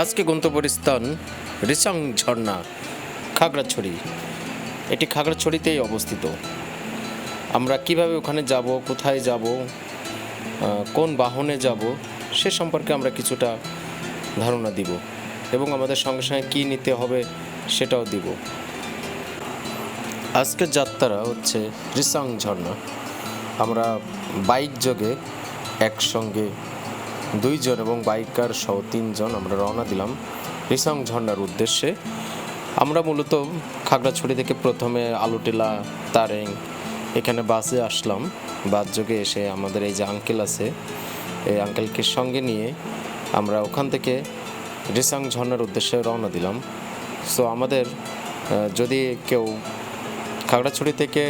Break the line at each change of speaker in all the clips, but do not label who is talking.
আজকে গন্তব্যস্থান রিসাং ঝর্ণা, খাগড়াছড়ি। এটি খাগড়াছড়িতেই অবস্থিত। আমরা কীভাবে ওখানে যাব, কোথায় যাব কোন বাহনে যাব, সে সম্পর্কে আমরা কিছুটা ধারণা দিব এবং আমাদের সঙ্গে সঙ্গে কী নিতে হবে সেটাও দিব। আজকের যাত্রা হচ্ছে রিসাং ঝর্ণা। আমরা বাইক যোগে একসঙ্গে দুইজন এবং বাইকার সহ তিনজন আমরা রওনা দিলাম রিসাং ঝর্ণার উদ্দেশ্যে। আমরা মূলত খাগড়াছড়ি থেকে প্রথমে আলুটেলা, তারেং এখানে বাসে আসলাম। বাস যোগে এসে আমাদের এই যে আঙ্কেল আছে, এই আঙ্কেলকে সঙ্গে নিয়ে আমরা ওখান থেকে রিসাং ঝর্ণার উদ্দেশ্যে রওনা দিলাম। সো আমাদের যদি কেউ খাগড়াছড়ি থেকে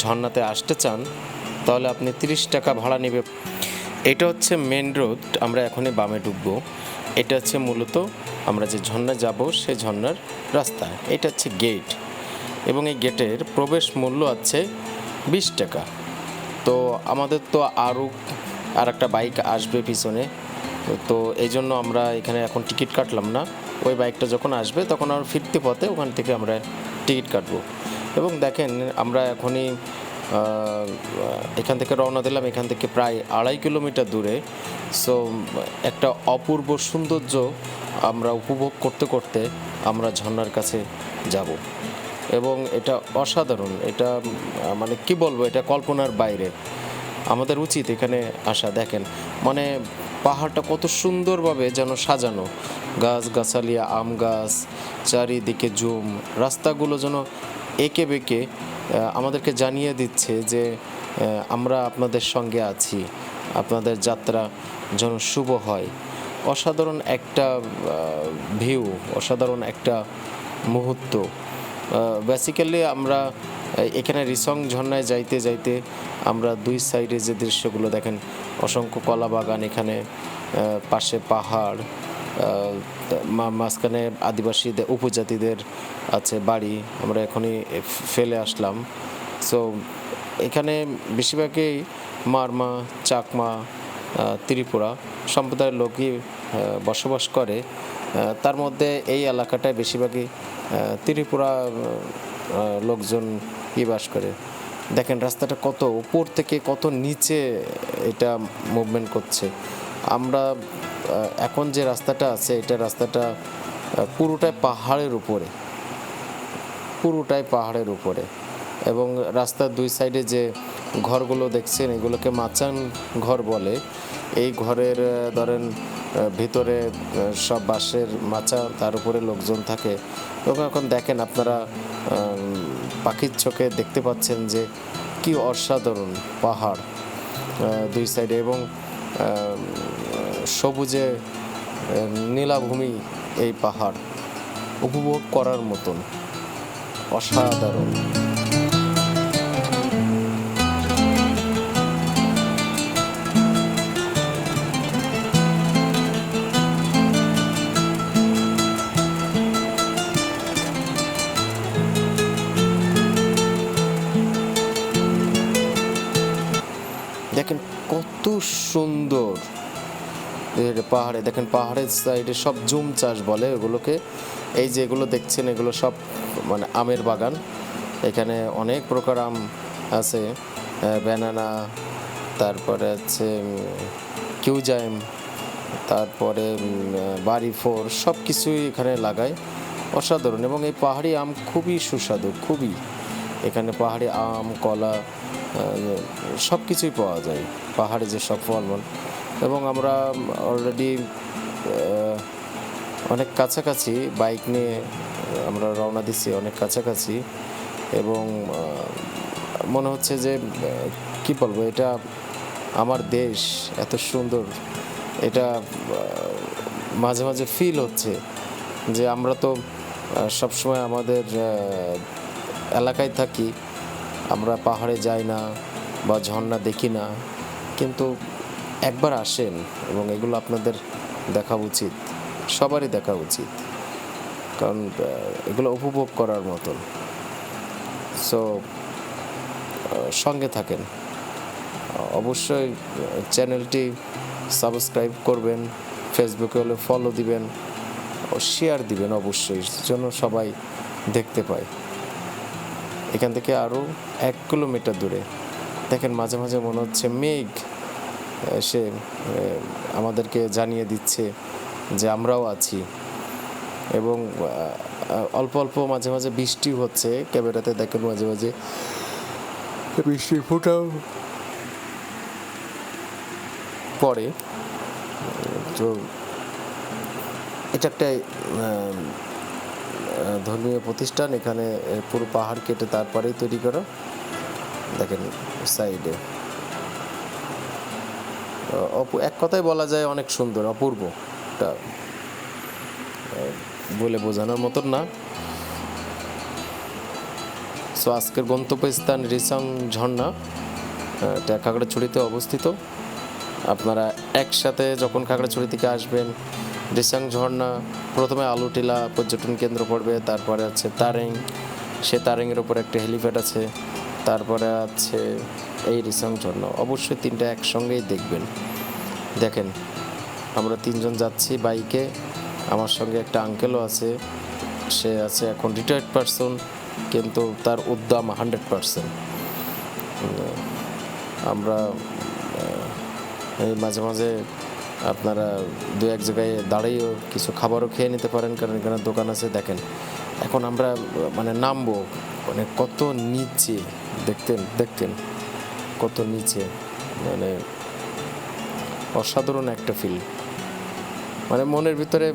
ঝর্ণাতে আসতে চান, তাহলে আপনি তিরিশ টাকা ভাড়া নেবে। এটা হচ্ছে মেন রোড আমরা এখনই বামে ঢুকবো। এটা হচ্ছে মূলত আমরা যে ঝর্ণা যাব সেই ঝর্ণার রাস্তা। এটা হচ্ছে গেট এবং এই গেটের প্রবেশ মূল্য আছে বিশ টাকা। তো আমাদের তো আরও আর একটা বাইক আসবে পিছনে। তো এই জন্য আমরা এখানে এখন টিকিট কাটলাম না। ওই বাইকটা যখন আসবে, তখন আর ফিরতে পথে ওখান থেকে আমরা টিকিট কাটবো। এবং দেখেন, আমরা এখনই এখান থেকে রওনা দিলাম, এখান থেকে প্রায় আড়াই কিলোমিটার দূরে। সো একটা অপূর্ব সৌন্দর্য আমরা উপভোগ করতে করতে আমরা ঝর্নার কাছে যাব। এবং এটা অসাধারণ, এটা মানে কি বলব, এটা কল্পনার বাইরে। আমাদের উচিত এখানে আসা, দেখেন। মানে পাহাড়টা কত সুন্দরভাবে যেন সাজানো। গাছ গাছালিয়া আম গাছ, চারিদিকে জুম, রাস্তাগুলো যেন এঁকে বেঁকে আমাদেরকে জানিয়ে দিচ্ছে যে আমরা আপনাদের সঙ্গে আছি, আপনাদের যাত্রা যেন শুভ হয়। অসাধারণ একটা ভিউ অসাধারণ একটা মুহূর্ত। বেসিক্যালি আমরা এখানে রিসং ঝর্ণায় যাইতে যাইতে আমরা দুই সাইডে যে দৃশ্যগুলো দেখেন, অসংখ্য কলা বাগান এখানে পাশে পাহাড় মাঝখানে আদিবাসীদের, উপজাতিদের আছে বাড়ি, আমরা এখনই ফেলে আসলাম। সো এখানে বেশিরভাগই মারমা, চাকমা ত্রিপুরা সম্প্রদায়ের লোকই বসবাস করে। তার মধ্যে এই এলাকাটায় বেশিরভাগই ত্রিপুরা লোকজন ই বাস করে। দেখেন রাস্তাটা কত উপর থেকে কত নিচে এটা মুভমেন্ট করছে। আমরা এখন যে রাস্তাটা আছে, এটা রাস্তাটা পুরোটাই পাহাড়ের উপরে। পুরোটাই পাহাড়ের উপরে। এবং রাস্তার দুই সাইডে যে ঘরগুলো দেখছেন, এগুলোকে মাচান ঘর বলে। এই ঘরের ধরেন ভিতরে সব বাঁশের মাচা, তার উপরে লোকজন থাকে। এবং এখন দেখেন, আপনারা পাখির চোখে দেখতে পাচ্ছেন যে কি অসাধারণ পাহাড় দুই সাইডে। এবং সবুজে নীলাভূমি এই পাহাড় উপভোগ করার মতন অসাধারণ। দেখেন কত সুন্দর পাহাড়ে, দেখেন পাহাড়ের সাইডে সব জুম চাষ বলে এগুলোকে। এই যে এগুলো দেখছেন, এগুলো সব মানে আমের বাগান। এখানে অনেক প্রকার আম আছে ব্যানানা, তারপরে হচ্ছে কিউজাইম, তারপরে বাড়ি ফোর সব কিছুই এখানে লাগায়। অসাধারণ, এবং এই পাহাড়ি আম খুবই সুস্বাদু, খুবই। এখানে পাহাড়ি আম, কলা সব কিছুই পাওয়া যায়, পাহাড়ে যে সব ফলমূল। এবং আমরা অলরেডি অনেক কাছাকাছি বাইক নিয়ে আমরা রওনা দিচ্ছি অনেক কাছাকাছি এবং মনে হচ্ছে যে কি বলব, এটা আমার দেশ, এত সুন্দর। এটা মাঝে মাঝে ফিল হচ্ছে যে আমরা তো সবসময় আমাদের এলাকায় থাকি, আমরা পাহাড়ে যাই না বা ঝর্ণা দেখি না। কিন্তু একবার আসেন এবং এগুলো আপনাদের দেখা উচিত, সবারই দেখা উচিত। কারণ এগুলো উপভোগ করার মতন। সো সঙ্গে থাকেন। অবশ্যই চ্যানেলটি সাবস্ক্রাইব করবেন ফেসবুকে হলে ফলো দিবেন, ও শেয়ার দিবেন অবশ্যই, যেন সবাই দেখতে পায়। এখান থেকে আরও এক কিলোমিটার দূরে। দেখেন, মাঝে মাঝে মনে হচ্ছে মেঘ। এসে আমাদেরকে জানিয়ে দিচ্ছে যে আমরাও আছি। এবং অল্প অল্প মাঝে মাঝে বৃষ্টি হচ্ছে ক্যামেরাতে, দেখেন মাঝে মাঝে বৃষ্টি ফোটাও পরে তো এটা একটা ধর্মীয় প্রতিষ্ঠান, এখানে পুরো পাহাড় কেটে তারপরেই তৈরি করা। দেখেন, সাইডে। এক কথায় বলা যায় অনেক সুন্দর অপূর্ব বলে বোঝানোর মতন না। সো, আজকের গন্তব্যস্থান রিসাং ঝর্ণা এটা খাগড়াছড়িতে অবস্থিত। আপনারা একসাথে যখন খাগড়াছড়ি থেকে আসবেন, রিসাং ঝর্ণা, প্রথমে আলুটিলা পর্যটন কেন্দ্র পড়বে, তারপরে আছে তারেং। সে তারেংয়ের ওপর একটা হেলিপ্যাড আছে, তারপরে আছে এই রিসাং ঝর্ণা অবশ্যই তিনটা একসঙ্গেই দেখবেন। দেখেন, আমরা তিনজন যাচ্ছি বাইকে। আমার সঙ্গে একটা আঙ্কেলও আছে। সে আছে এখন রিটায়ার্ড পারসন কিন্তু তার উদ্যম হান্ড্রেড পারসেন্ট আমরা এই মাঝে মাঝে আপনারা দু এক জায়গায় দাঁড়িয়েও কিছু খাবারও খেয়ে নিতে পারেন, কারণ এখানে দোকান আছে। দেখেন, এখন আমরা মানে নামবো মানে কত নিচে দেখতেন দেখতেন। কত নিচে মানে অসাধারণ একটা ফিল মানে মনের ভিতরে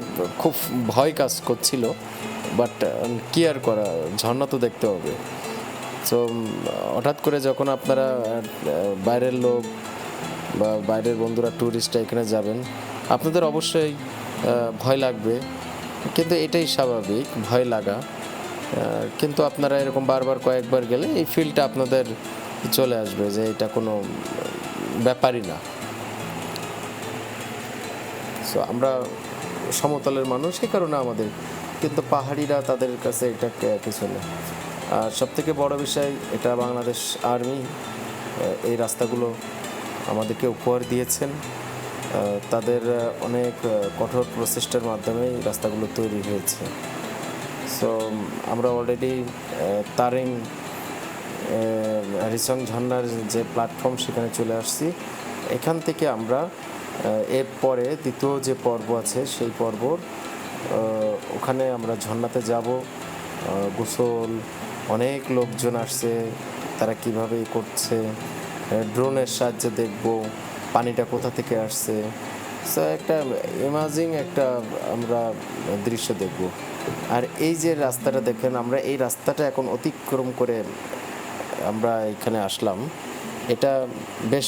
খুব ভয় কাজ করছিল বাট কি আর করা, ঝর্ণা তো দেখতে হবে। তো হঠাৎ করে যখন আপনারা বাইরের লোক বা বাইরের বন্ধুরা ট্যুরিস্টরা এখানে যাবেন, আপনাদের অবশ্যই ভয় লাগবে। কিন্তু এটাই স্বাভাবিক, ভয় লাগা। কিন্তু আপনারা এরকম বারবার কয়েকবার গেলে এই ফিলটা আপনাদের চলে আসবে যে এটা কোনো ব্যাপারই না। সো আমরা সমতলের মানুষ, এই কারণে আমাদের, কিন্তু পাহাড়িরা তাদের কাছে এটা কিছু না আর সব থেকে বড় বিষয়, এটা বাংলাদেশ আর্মি এই রাস্তাগুলো আমাদেরকে উপহার দিয়েছেন। তাদের অনেক কঠোর প্রচেষ্টার মাধ্যমে এই রাস্তাগুলো তৈরি হয়েছে। সো আমরা অলরেডি তারিং রিসং ঝর্নার যে প্ল্যাটফর্ম সেখানে চলে আসছি। এখান থেকে আমরা এরপরে দ্বিতীয় যে পর্ব আছে সেই পর্বর ওখানে আমরা ঝর্ণাতে যাব। গোসল, অনেক লোকজন আসছে, তারা কীভাবে করছে ড্রোনের সাহায্যে দেখব, পানিটা কোথা থেকে আসছে। সো একটা ইমাজিং একটা আমরা দৃশ্য দেখব। আর এই যে রাস্তাটা দেখেন, আমরা এই রাস্তাটা এখন অতিক্রম করে আমরা এখানে আসলাম। এটা বেশ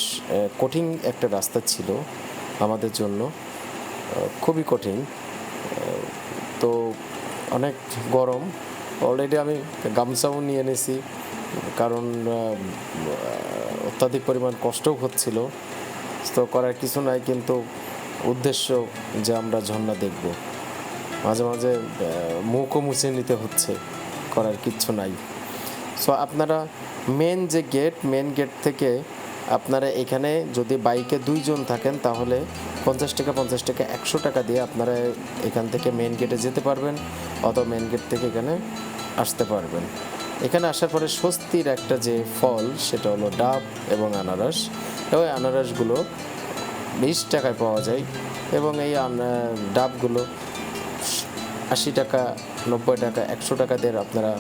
কঠিন একটা রাস্তা ছিল আমাদের জন্য। খুবই কঠিন। তো অনেক গরম। অলরেডি আমি গামছাও নিয়ে নিয়েছি কারণ অত্যাধিক পরিমাণ কষ্টও হচ্ছিল। তো করার কিছু নাই, কিন্তু উদ্দেশ্য যে আমরা ঝর্ণা দেখব। মাঝে মাঝে মুখও মুছে নিতে হচ্ছে, করার কিচ্ছু নাই। সো আপনারা মেন যে গেট মেন গেট থেকে আপনারা এখানে যদি বাইকে দুইজন থাকেন, তাহলে পঞ্চাশ টাকা পঞ্চাশ টাকা, একশো টাকা দিয়ে আপনারা এখান থেকে মেন গেটে যেতে পারবেন অথবা মেন গেট থেকে এখানে আসতে পারবেন। এখানে আসার পরে স্বস্তির একটা যে ফল, সেটা হলো ডাব এবং আনারস। এবং আনারসগুলো বিশ টাকায় পাওয়া যায় এবং এই ডাবগুলো আশি টাকা, নব্বই টাকা, একশো টাকা দিয়ে আপনারা